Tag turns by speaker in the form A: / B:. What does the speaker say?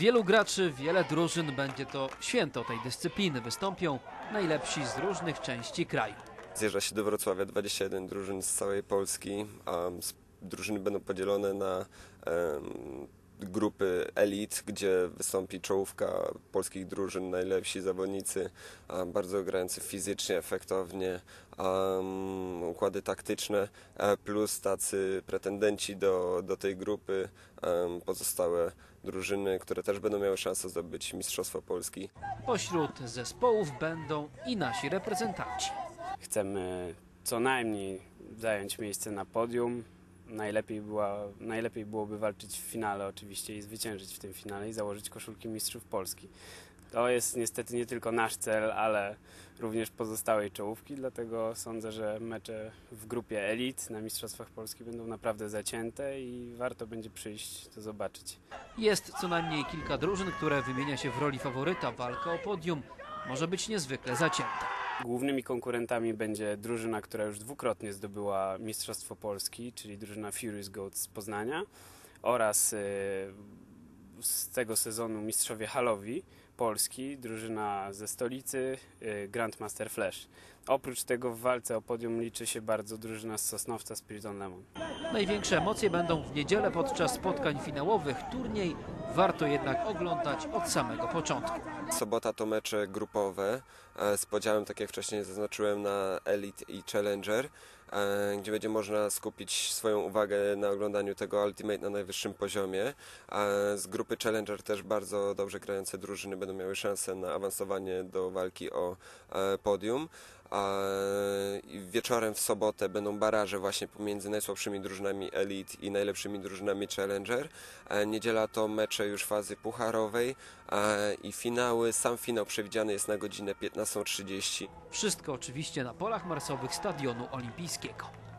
A: Wielu graczy, wiele drużyn będzie to święto tej dyscypliny. Wystąpią najlepsi z różnych części kraju.
B: Zjeżdża się do Wrocławia 21 drużyn z całej Polski, a drużyny będą podzielone na em, grupy elit, gdzie wystąpi czołówka polskich drużyn, najlepsi zawodnicy, bardzo grający fizycznie, efektownie, em, układy taktyczne, e, plus tacy pretendenci do, do tej grupy, em, pozostałe drużyny, które też będą miały szansę zdobyć Mistrzostwo Polski.
A: Pośród zespołów będą i nasi reprezentanci.
C: Chcemy co najmniej zająć miejsce na podium. Najlepiej, była, najlepiej byłoby walczyć w finale oczywiście i zwyciężyć w tym finale i założyć koszulki mistrzów Polski. To jest niestety nie tylko nasz cel, ale również pozostałej czołówki, dlatego sądzę, że mecze w grupie elit na Mistrzostwach Polski będą naprawdę zacięte i warto będzie przyjść to zobaczyć.
A: Jest co najmniej kilka drużyn, które wymienia się w roli faworyta. Walka o podium może być niezwykle zacięta.
C: Głównymi konkurentami będzie drużyna, która już dwukrotnie zdobyła Mistrzostwo Polski, czyli drużyna Furious Goats z Poznania oraz y, z tego sezonu mistrzowie halowi Polski, drużyna ze stolicy y, Grandmaster Flash. Oprócz tego w walce o podium liczy się bardzo drużyna z Sosnowca Spiriton Lemon.
A: Największe emocje będą w niedzielę podczas spotkań finałowych. Turniej warto jednak oglądać od samego początku.
B: Sobota to mecze grupowe e, z podziałem, tak jak wcześniej zaznaczyłem, na Elite i Challenger, gdzie będzie można skupić swoją uwagę na oglądaniu tego Ultimate na najwyższym poziomie. Z grupy Challenger też bardzo dobrze grające drużyny będą miały szansę na awansowanie do walki o e, podium. Wieczorem w sobotę będą baraże właśnie pomiędzy najsłabszymi drużynami Elite i najlepszymi drużynami Challenger. Niedziela to mecze już fazy pucharowej i finały. Sam finał przewidziany jest na godzinę 15.30.
A: Wszystko oczywiście na polach marsowych Stadionu Olimpijskiego.